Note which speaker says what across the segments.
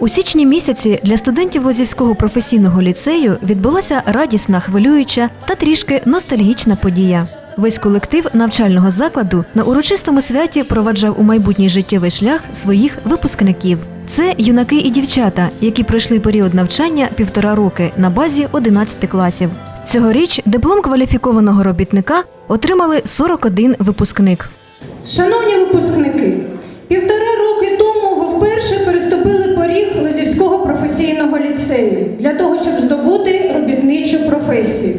Speaker 1: У січні місяці для студентів Лозівського професійного ліцею відбулася радісна, хвилююча та трішки ностальгічна подія. Весь колектив навчального закладу на урочистому святі проваджав у майбутній життєвий шлях своїх випускників. Це юнаки і дівчата, які пройшли період навчання півтора роки на базі 11 класів. Цьогоріч диплом кваліфікованого робітника отримали 41 випускник.
Speaker 2: Шановні випускники, півтора ви вперше переступили поріг Лозівського професійного ліцею для того, щоб здобути робітничу професію.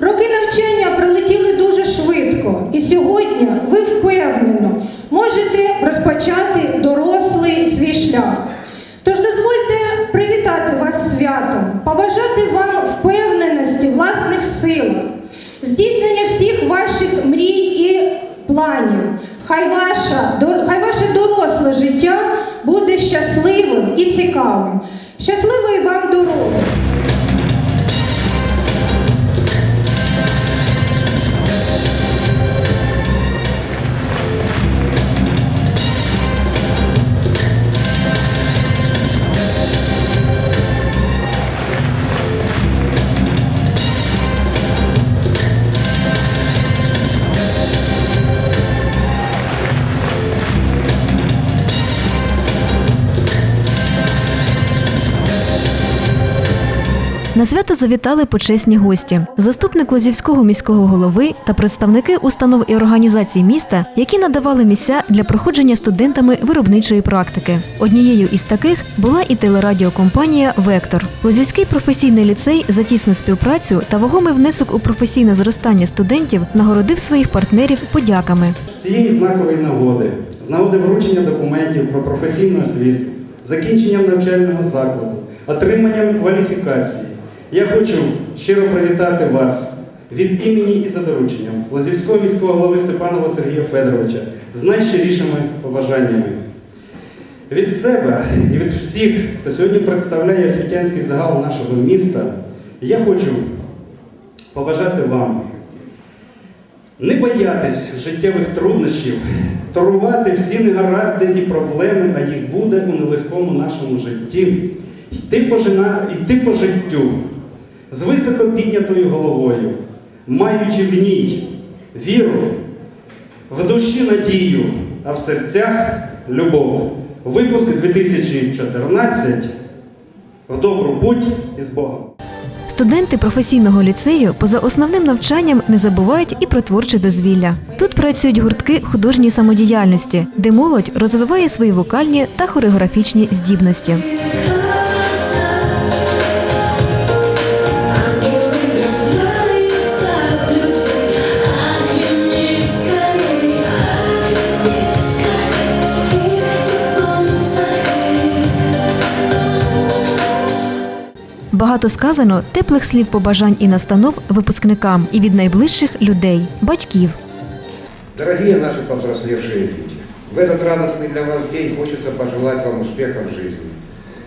Speaker 2: Роки навчання пролетіли дуже швидко, і сьогодні ви впевнено можете розпочати дорослий свій шлях. Тож дозвольте привітати вас святом, побажати вам впевненості власних силах, здійснення всіх ваших мрій і планів. Хай, ваша, хай ваше доросле життя буде щасливим і цікавим. Щасливої вам дороги!
Speaker 1: На свято завітали почесні гості, заступник Лозівського міського голови та представники установ і організацій міста, які надавали місця для проходження студентами виробничої практики. Однією із таких була і телерадіокомпанія Вектор. Лозівський професійний ліцей за тісну співпрацю та вагомий внесок у професійне зростання студентів нагородив своїх партнерів подяками.
Speaker 3: З цієї знакової нагоди, з нагоди вручення документів про професійну освіту, закінченням навчального закладу, отриманням кваліфікації, я хочу щиро привітати вас від імені і за дорученням Лозівського міського голови Степанова Сергія Федоровича з найщирішими побажаннями. Від себе і від всіх, хто сьогодні представляє освітянський загал нашого міста, я хочу побажати вам не боятись життєвих труднощів, торувати всі негаразди і проблеми, а їх буде у нелегкому нашому житті, йти по, жина, йти по життю з високо піднятою головою, маючи в ній віру, в душі надію, а в серцях любов. Випуск 2014 в добру путь і з Богом.
Speaker 1: Студенти професійного ліцею поза основним навчанням не забувають і про творче дозвілля. Тут працюють гуртки художньої самодіяльності, де молодь розвиває свої вокальні та хореографічні здібності. Багато сказано теплих слів побажань і настанов випускникам і від найближчих людей батьків.
Speaker 4: Дорогие наши повзрослевшие люди, в этот радостный для вас день хочется пожелать вам успеха в жизни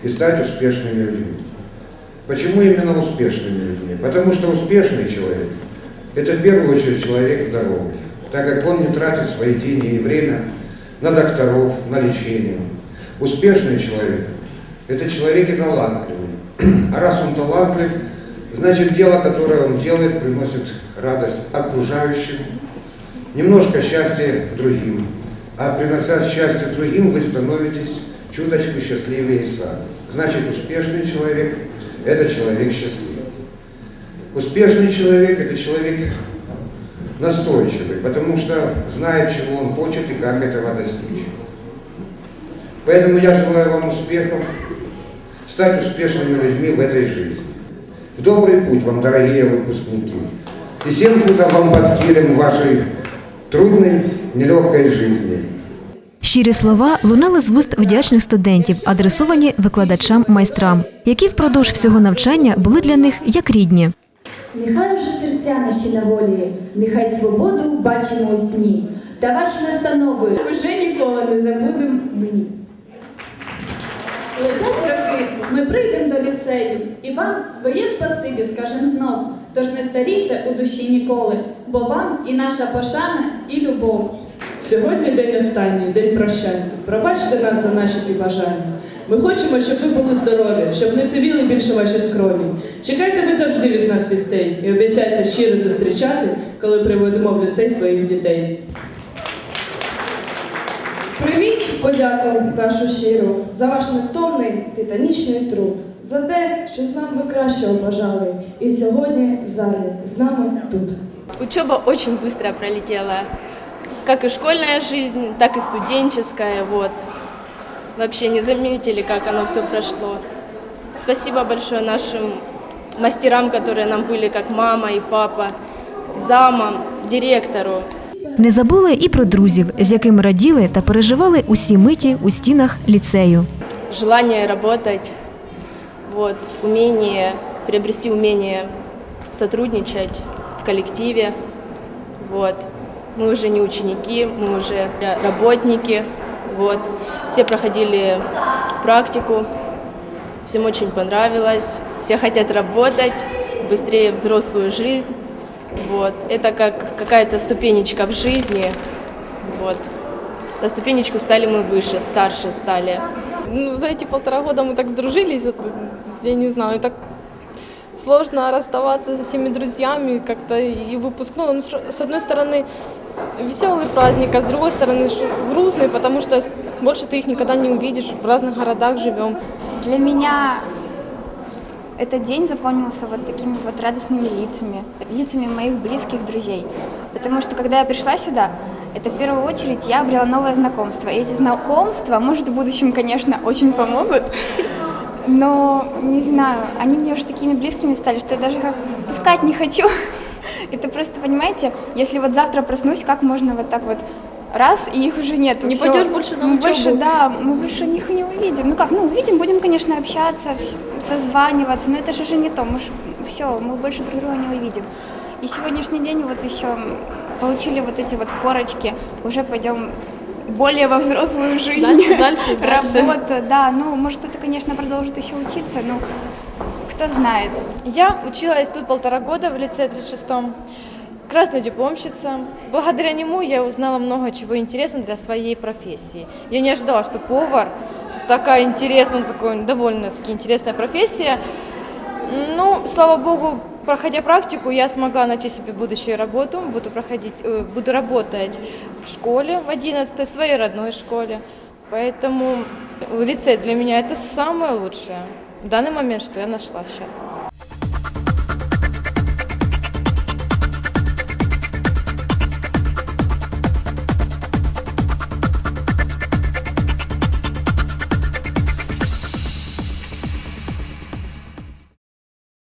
Speaker 4: и стать успешными людьми. Почему именно успешными людьми? Потому что успешный человек – это в первую очередь человек здоровый, так как он не тратит свои деньги и время на докторов, на лечение. Успешный человек – это человек и талантливый. А раз он талантлив, значит дело, которое он делает, приносит радость окружающим, немножко счастья другим. А принося счастье другим, вы становитесь чуточку счастливее и сами. Значит, успешный человек – это человек счастливый. Успешный человек – это человек настойчивый, потому что знает, чего он хочет и как этого достичь. Поэтому я желаю вам успехов, стать успешными людьми в этой жизни. В добрый путь вам, дорогие выпускники. И семь футов вам под килем в вашей трудной, нелегкой жизни.
Speaker 1: Щирі слова лунали з вуст вдячних студентів, адресовані викладачам-майстрам, які впродовж всього навчання були для них як рідні.
Speaker 5: Нехай уже серця наші на волі, нехай свободу бачимо у сні, та ваші настанови уже ніколи не забудемо ми.
Speaker 6: Прийдемо і вам своє спасибі скажем знов. Тож не старійте у душі ніколи, бо вам і наша пошана, і любов.
Speaker 7: Сьогодні день останній, день прощання. Пробачте нас за наші ті бажання. Ми хочемо, щоб ви були здорові, щоб не сивіли більше ваші скроні. Чекайте ви завжди від нас вістей і обіцяйте щиро зустрічати, коли приведемо в ліцей своїх дітей.
Speaker 8: Прийміть подяку нашу щиру за ваш невтомний титанічний труд, за те, що з нами ви кращого бажали, і сьогодні в залі з нами тут.
Speaker 9: Учеба очень быстро пролетела. Как и школьная жизнь, так и студенческая. Вот. Вообще не заметили, как оно все прошло. Спасибо большое нашим мастерам, которые нам были как мама и папа, замам, директору.
Speaker 1: Не забули і про друзів, з якими раділи та переживали усі миті у стінах ліцею.
Speaker 9: Желание работать, вот, умение, приобрести умение сотрудничать в коллективе. Вот. Мы уже не ученики, мы уже работники. Вот. Все проходили практику, всем очень понравилось, все хотят работать, быстрее взрослую жизнь. Вот. Это как какая-то ступенечка в жизни. Вот. На ступенечку стали мы выше, старше стали.
Speaker 10: Ну, за эти полтора года мы так сдружились, вот, я не знаю, так сложно расставаться со всеми друзьями, как-то и выпускного. Ну, с с одной стороны, веселый праздник, а с другой стороны, грустный, потому что больше ты их никогда не увидишь, в разных городах живем.
Speaker 11: Для меня этот день запомнился вот такими вот радостными лицами, лицами моих близких друзей. Потому что когда я пришла сюда, это в первую очередь я обрела новое знакомство. И эти знакомства, может, в будущем, конечно, очень помогут. Но, не знаю, они мне уже такими близкими стали, что я даже как пускать не хочу. Это просто, понимаете, если вот завтра проснусь, как можно вот так вот раз, и их уже нет.
Speaker 10: Не пойдешь больше на
Speaker 11: мы
Speaker 10: учебу.
Speaker 11: больше, да, мы больше их не увидим. Ну как, ну увидим, будем, конечно, общаться, созваниваться, но это же уже не то, мы все, мы больше друг друга не увидим. И сегодняшний день вот еще получили вот эти вот корочки, уже пойдем более во взрослую жизнь.
Speaker 10: Дальше, дальше дальше.
Speaker 11: Работа, да, ну может кто-то, конечно, продолжит еще учиться, но кто знает.
Speaker 12: Я училась тут полтора года в лице 36-м. Красная дипломщица. Благодаря нему я узнала много чего интересного для своей профессии. Я не ожидала, что повар такая интересная, такой, довольно-таки интересная профессия. Ну, слава богу, проходя практику, я смогла найти себе будущую работу. Буду, проходить, э, буду работать в школе в 11 своей родной школе. Поэтому лицей для меня это самое лучшее в данный момент, что я нашла сейчас.